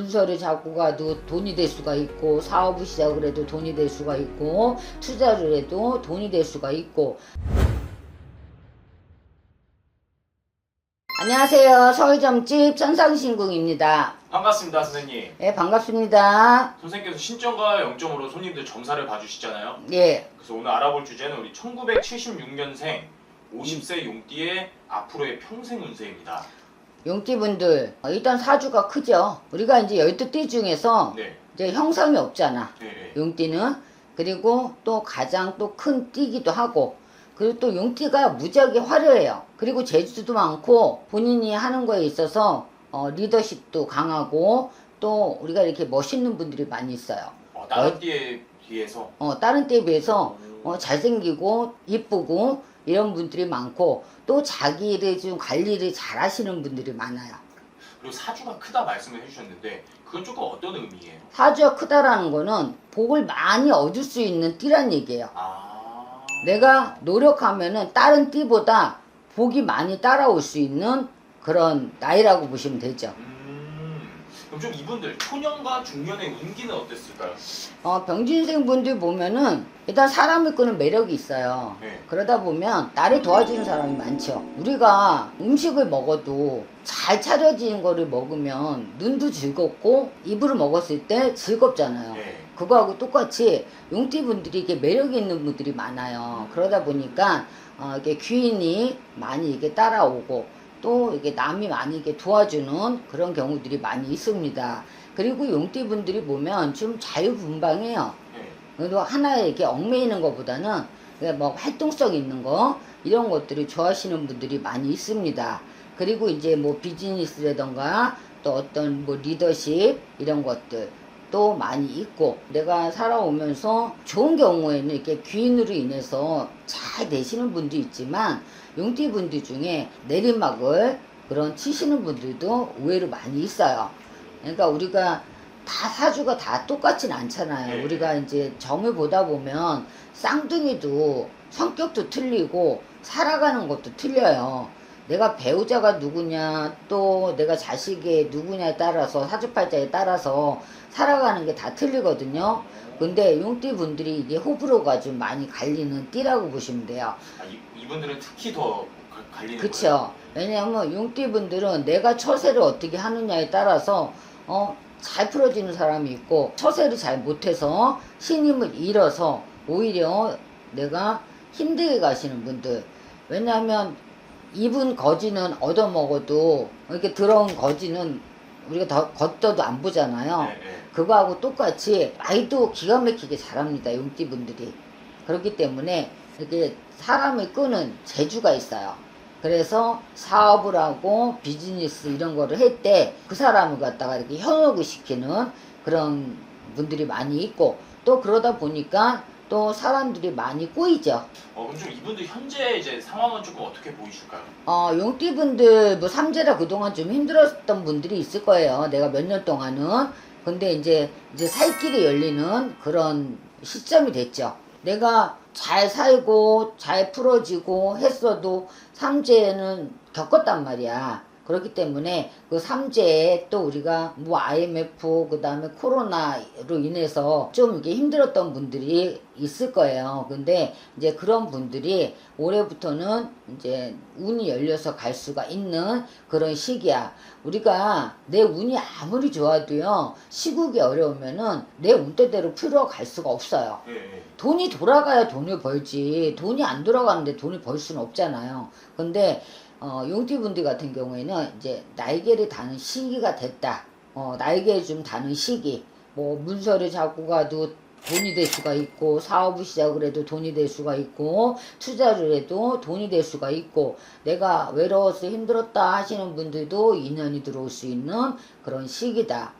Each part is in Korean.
문서를 잡고 가도 돈이 될 수가 있고 사업을 시작을 해도 돈이 될 수가 있고 투자를 해도 돈이 될 수가 있고 안녕하세요 서울점집 선상신궁입니다 반갑습니다, 선생님. 네 반갑습니다 선생님께서 신점과 영점으로 손님들 점사를 봐주시잖아요. 예 그래서 오늘 알아볼 주제는 우리 1976년생 50세 용띠의 앞으로의 평생 운세입니다. 용띠분들 어, 일단 사주가 크죠? 우리가 이제 열두 띠 중에서 네, 이제 형성이 없잖아. 네, 네. 용띠는. 그리고 또 가장 또 큰 띠기도 하고. 그리고 또 용띠가 무지하게 화려해요. 그리고 재주도 많고 본인이 하는 거에 있어서 어, 리더십도 강하고 또 우리가 이렇게 멋있는 분들이 많이 있어요. 어, 다른 띠에 비해서? 어, 다른 때에 비해서 어, 잘생기고 이쁘고 이런 분들이 많고 또 자기 일을 좀 관리를 잘 하시는 분들이 많아요 그리고 사주가 크다 말씀을 해주셨는데 그건 조금 어떤 의미예요? 사주가 크다라는 거는 복을 많이 얻을 수 있는 띠란 얘기예요 아, 내가 노력하면은 다른 띠보다 복이 많이 따라올 수 있는 그런 나이라고 보시면 되죠. 음, 그럼 좀 이분들 초년과 중년의 운기는 어땠을까요? 어, 병진생 분들 보면은 일단 사람을 끄는 매력이 있어요. 네. 그러다 보면 나를 도와주는 사람이 많죠. 우리가 음식을 먹어도 잘 차려진 거를 먹으면 눈도 즐겁고 입으로 먹었을 때 즐겁잖아요. 네. 그거하고 똑같이 용띠 분들이 이게 매력 있는 분들이 많아요. 그러다 보니까 어, 이게 귀인이 많이 이게 따라오고 또 이게 남이 많이 이게 도와주는 그런 경우들이 많이 있습니다. 그리고 용띠 분들이 보면 좀 자유분방해요. 네. 그래도 하나에 이렇게 얽매이는 것보다는 뭐 활동성 있는 거 이런 것들을 좋아하시는 분들이 많이 있습니다. 그리고 이제 뭐 비즈니스라던가 또 어떤 뭐 리더십 이런 것들 또 많이 있고 내가 살아오면서 좋은 경우에는 이렇게 귀인으로 인해서 잘 되시는 분도 있지만 용띠 분들 중에 내리막을 그런 치시는 분들도 의외로 많이 있어요. 그러니까 우리가 다 사주가 다 똑같진 않잖아요. 네. 우리가 이제 점을 보다 보면 쌍둥이도 성격도 틀리고 살아가는 것도 틀려요. 내가 배우자가 누구냐, 또 내가 자식이 누구냐에 따라서 사주팔자에 따라서 살아가는 게 다 틀리거든요. 근데 용띠 분들이 이게 호불호가 좀 많이 갈리는 띠라고 보시면 돼요. 아, 이, 이분들은 특히 더 가- 갈리는 거예요? 그쵸. 왜냐하면 용띠 분들은 내가 처세를 어떻게 하느냐에 따라서 어, 잘 풀어지는 사람이 있고 처세를 잘 못해서 신임을 잃어서 오히려 내가 힘들게 가시는 분들. 왜냐하면 입은 거지는 얻어먹어도 이렇게 들어온 거지는 우리가 더 겉떠도 안 보잖아요. 네, 네. 그거하고 똑같이 말도 기가 막히게 잘합니다 용띠 분들이 그렇기 때문에 이렇게 사람을 끄는 재주가 있어요 그래서 사업을 하고 비즈니스 이런 거를 할 때 그 사람을 갖다가 이렇게 현혹을 시키는 그런 분들이 많이 있고 또 그러다 보니까 또 사람들이 많이 꼬이죠 어, 그럼 좀 이분들 현재 이제 상황은 조금 어떻게 보이실까요? 어, 용띠분들 뭐 삼재라 그동안 좀 힘들었던 분들이 있을 거예요. 내가 몇 년 동안은. 근데 이제 이제 살 길이 열리는 그런 시점이 됐죠. 내가 잘 살고 잘 풀어지고 했어도 삼재는 겪었단 말이야. 그렇기 때문에 그 삼재에 또 우리가 뭐 IMF 그 다음에 코로나로 인해서 좀 이게 힘들었던 분들이 있을 거예요. 근데 이제 그런 분들이 올해부터는 이제 운이 열려서 갈 수가 있는 그런 시기야. 우리가 내 운이 아무리 좋아도요 시국이 어려우면은 내 운대대로 풀어갈 수가 없어요. 네, 네. 돈이 돌아가야 돈을 벌지 돈이 안 돌아가는데 돈을 벌 수는 없잖아요. 근데 어, 용띠분들 같은 경우에는 이제 날개를 다는 시기가 됐다. 어, 날개 좀 다는 시기. 뭐 문서를 잡고 가도 돈이 될 수가 있고 사업을 시작을 해도 돈이 될 수가 있고 투자를 해도 돈이 될 수가 있고 내가 외로워서 힘들었다 하시는 분들도 인연이 들어올 수 있는 그런 시기다.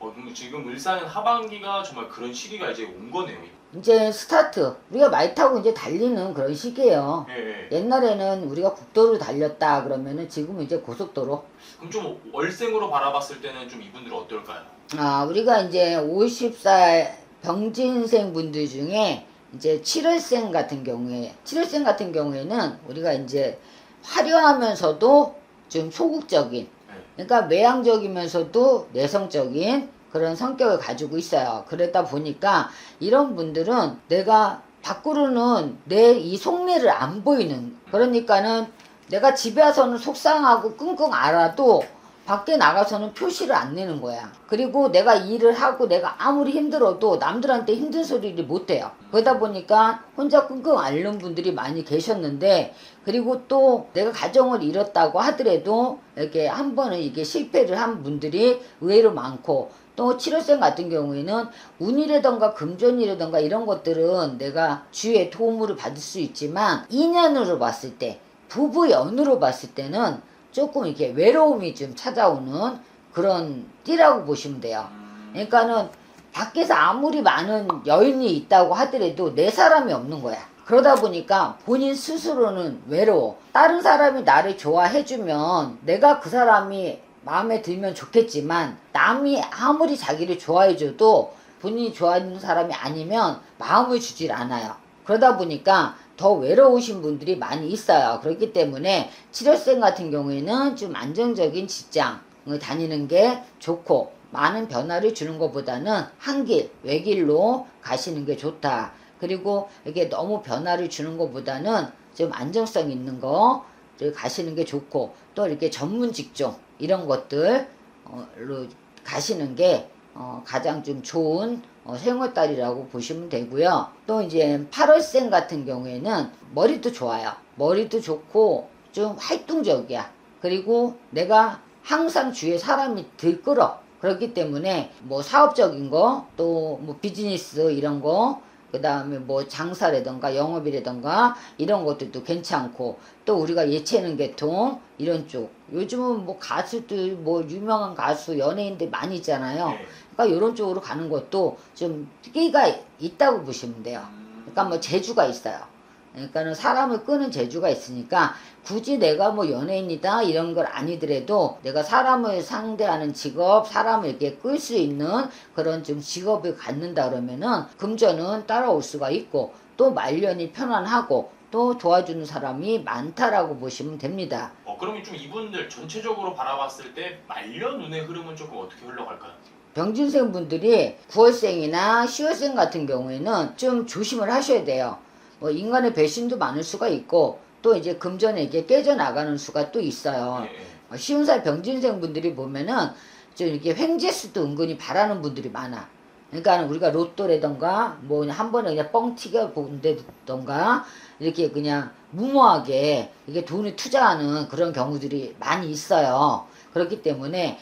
어, 지금 을사는 하반기가 정말 그런 시기가 이제 온 거네요. 이제 스타트 우리가 말 타고 이제 달리는 그런 시기예요. 네, 네. 옛날에는 우리가 국도를 달렸다 그러면은 지금은 이제 고속도로. 그럼 좀 월생으로 바라봤을 때는 좀 이분들은 어떨까요? 아, 우리가 이제 50살 병진생 분들 중에 이제 7월생 같은 경우에, 7월생 같은 경우에는 우리가 이제 화려하면서도 좀 소극적인 네. 그러니까 외향적이면서도 내성적인 그런 성격을 가지고 있어요. 그러다 보니까 이런 분들은 내가 밖으로는 내 이 속내를 안 보이는 그러니까는 내가 집에 와서는 속상하고 끙끙 앓아도 밖에 나가서는 표시를 안 내는 거야. 그리고 내가 일을 하고 내가 아무리 힘들어도 남들한테 힘든 소리를 못 해요. 그러다 보니까 혼자 끙끙 앓는 분들이 많이 계셨는데 그리고 또 내가 가정을 잃었다고 하더라도 이렇게 한 번은 이게 실패를 한 분들이 의외로 많고 또 치료생 같은 경우에는 운이라던가 금전이라던가 이런 것들은 내가 주위의 도움을 받을 수 있지만 인연으로 봤을 때 부부 연으로 봤을 때는 조금 이렇게 외로움이 좀 찾아오는 그런 띠라고 보시면 돼요. 음, 그러니까는 밖에서 아무리 많은 여인이 있다고 하더라도 내 사람이 없는 거야. 그러다 보니까 본인 스스로는 외로워. 다른 사람이 나를 좋아해주면 내가 그 사람이 마음에 들면 좋겠지만 남이 아무리 자기를 좋아해줘도 본인이 좋아하는 사람이 아니면 마음을 주질 않아요. 그러다 보니까 더 외로우신 분들이 많이 있어요. 그렇기 때문에 치료생 같은 경우에는 좀 안정적인 직장을 다니는 게 좋고 많은 변화를 주는 것보다는 한 길, 외길로 가시는 게 좋다. 그리고 이게 너무 변화를 주는 것보다는 좀 안정성 있는 거를 가시는 게 좋고 또 이렇게 전문 직종 이런 것들로 가시는 게 어, 가장 좀 좋은 어, 생활달이라고 보시면 되고요. 또 이제 8월생 같은 경우에는 머리도 좋아요. 머리도 좋고 좀 활동적이야. 그리고 내가 항상 주위에 사람이 들끓어. 그렇기 때문에 뭐 사업적인 거, 또 뭐 비즈니스 이런 거, 그 다음에 뭐 장사라던가 영업이라던가 이런 것들도 괜찮고 또 우리가 예체능 계통 이런 쪽. 요즘은 뭐 가수들 뭐 유명한 가수 연예인들 많이 있잖아요. 네. 그러니까 이런 쪽으로 가는 것도 좀 끼가 있다고 보시면 돼요. 음, 그러니까 뭐 재주가 있어요 그러니까는 사람을 끄는 재주가 있으니까 굳이 내가 뭐 연예인이다 이런 걸 아니더라도 내가 사람을 상대하는 직업, 사람을 이렇게 끌 수 있는 그런 좀 직업을 갖는다 그러면은 금전은 따라올 수가 있고 또 말년이 편안하고 또 도와주는 사람이 많다라고 보시면 됩니다. 어, 그러면 좀 이분들 전체적으로 바라봤을 때 말년 운의 흐름은 조금 어떻게 흘러갈까요? 병진생 분들이 9월생이나 10월생 같은 경우에는 좀 조심을 하셔야 돼요. 뭐 인간의 배신도 많을 수가 있고 또 이제 금전에 이게 깨져나가는 수가 또 있어요. 예, 예. 어, 쉬운 살 병진생 분들이 보면은 좀 이렇게 횡재수도 은근히 바라는 분들이 많아. 그러니까 우리가 로또라던가 뭐 한 번에 그냥 뻥 튀겨 본다던가 이렇게 그냥 무모하게 이게 돈을 투자하는 그런 경우들이 많이 있어요. 그렇기 때문에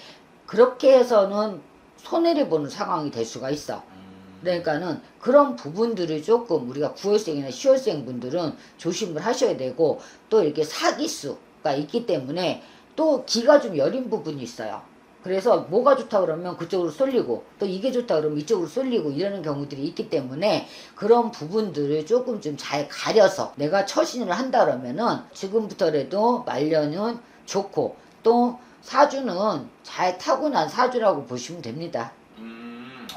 그렇게 해서는 손해를 보는 상황이 될 수가 있어. 음, 그러니까는 그런 부분들을 조금 우리가 9월생이나 10월생 분들은 조심을 하셔야 되고 또 이렇게 사기수가 있기 때문에 또 기가 좀 여린 부분이 있어요. 그래서 뭐가 좋다 그러면 그쪽으로 쏠리고 또 이게 좋다 그러면 이쪽으로 쏠리고 이러는 경우들이 있기 때문에 그런 부분들을 조금 좀 잘 가려서 내가 처신을 한다 그러면은 지금부터라도 말년은 좋고 또 사주는 잘 타고난 사주라고 보시면 됩니다.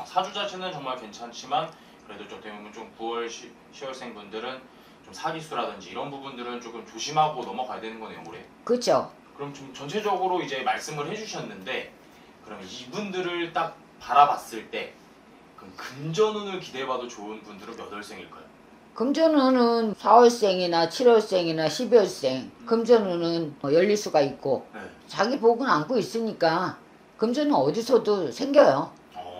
음, 어, 사주 자체는 정말 괜찮지만 그래도 좀 대부분 좀 9월 10, 10 월생 분들은 좀 사기수라든지 이런 부분들은 조금 조심하고 넘어가야 되는 거네요, 올해. 그렇죠? 그럼 좀 전체적으로 이제 말씀을 해주셨는데 그럼 이분들을 딱 바라봤을 때 그럼 금전운을 기대해봐도 좋은 분들은 몇 월생일까요? 금전운은 4월생이나 7월생이나 12월생 금전운은 어, 열릴 수가 있고 네. 자기 복은 안고 있으니까 금전은 어디서도 생겨요.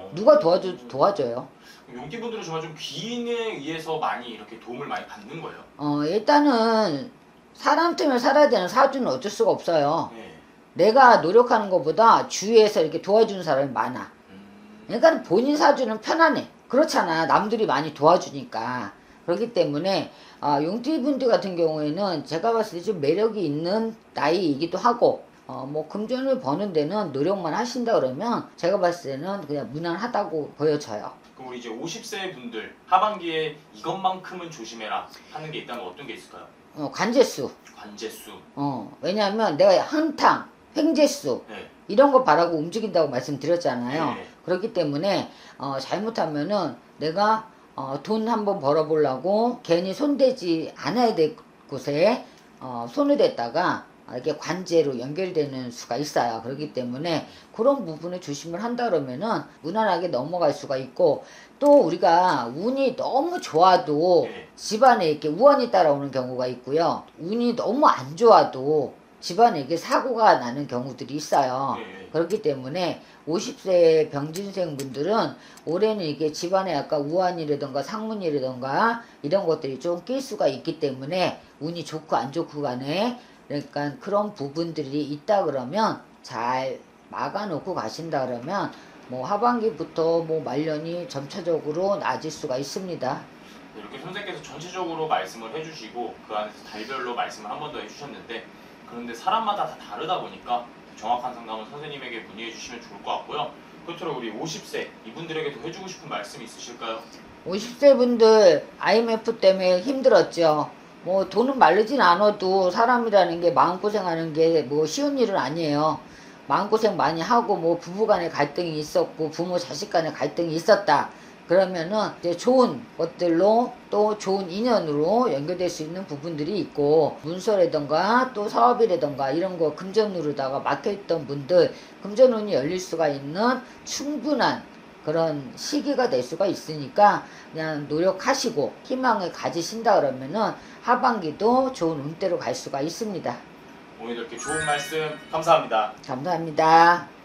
어, 누가 도와줘 도와줘요. 용띠분들은 정말 좀 기인에 의해서 많이 이렇게 도움을 많이 받는 거예요. 어 일단은 사람 때문에 살아야 되는 사주는 어쩔 수가 없어요. 네. 내가 노력하는 것보다 주위에서 이렇게 도와주는 사람이 많아. 음, 그러니까 본인 사주는 편안해. 그렇잖아. 남들이 많이 도와주니까. 그렇기 때문에 아, 용띠분들 같은 경우에는 제가 봤을 때 좀 매력이 있는 나이이기도 하고 어, 뭐 금전을 버는 데는 노력만 하신다 그러면 제가 봤을 때는 그냥 무난하다고 보여져요. 그럼 우리 이제 50세 분들 하반기에 이것만큼은 조심해라 하는 게 있다면 어떤 게 있을까요? 어, 관제수. 관제수. 어, 왜냐하면 내가 한탕, 횡재수 네. 이런 거 바라고 움직인다고 말씀드렸잖아요. 네. 그렇기 때문에 어, 잘못하면은 내가 어, 돈 한번 벌어보려고 괜히 손대지 않아야 될 곳에 어, 손을 댔다가 이게 관제로 연결되는 수가 있어요. 그렇기 때문에 그런 부분에 조심을 한다 그러면은 무난하게 넘어갈 수가 있고 또 우리가 운이 너무 좋아도 예. 집안에 이렇게 우환이 따라오는 경우가 있고요. 운이 너무 안 좋아도 집안에 이게 사고가 나는 경우들이 있어요. 예, 예. 그렇기 때문에 50세 병진생 분들은 올해는 이게 집안에 약간 우환이라든가 상문이라든가 이런 것들이 좀 낄 수가 있기 때문에 운이 좋고 안 좋고 간에 그러니까 그런 부분들이 있다 그러면 잘 막아놓고 가신다 그러면 뭐 하반기부터 뭐 말년이 점차적으로 나아질 수가 있습니다. 이렇게 선생님께서 전체적으로 말씀을 해주시고 그 안에서 달별로 말씀을 한 번 더 해주셨는데 그런데 사람마다 다 다르다 보니까 정확한 상담은 선생님에게 문의해 주시면 좋을 것 같고요. 끝으로 우리 50세 이분들에게도 해주고 싶은 말씀 있으실까요? 50세 분들 IMF 때문에 힘들었죠. 뭐 돈은 마르진 않아도 사람이라는 게 마음고생하는 게 뭐 쉬운 일은 아니에요. 마음고생 많이 하고 뭐 부부간에 갈등이 있었고 부모 자식 간에 갈등이 있었다. 그러면은 이제 좋은 것들로 또 좋은 인연으로 연결될 수 있는 부분들이 있고 문서라든가 또 사업이라든가 이런 거 금전으로다가 막혀있던 분들 금전운이 열릴 수가 있는 충분한 그런 시기가 될 수가 있으니까 그냥 노력하시고 희망을 가지신다 그러면은 하반기도 좋은 운대로 갈 수가 있습니다. 오늘도 이렇게 좋은 말씀 감사합니다. 감사합니다.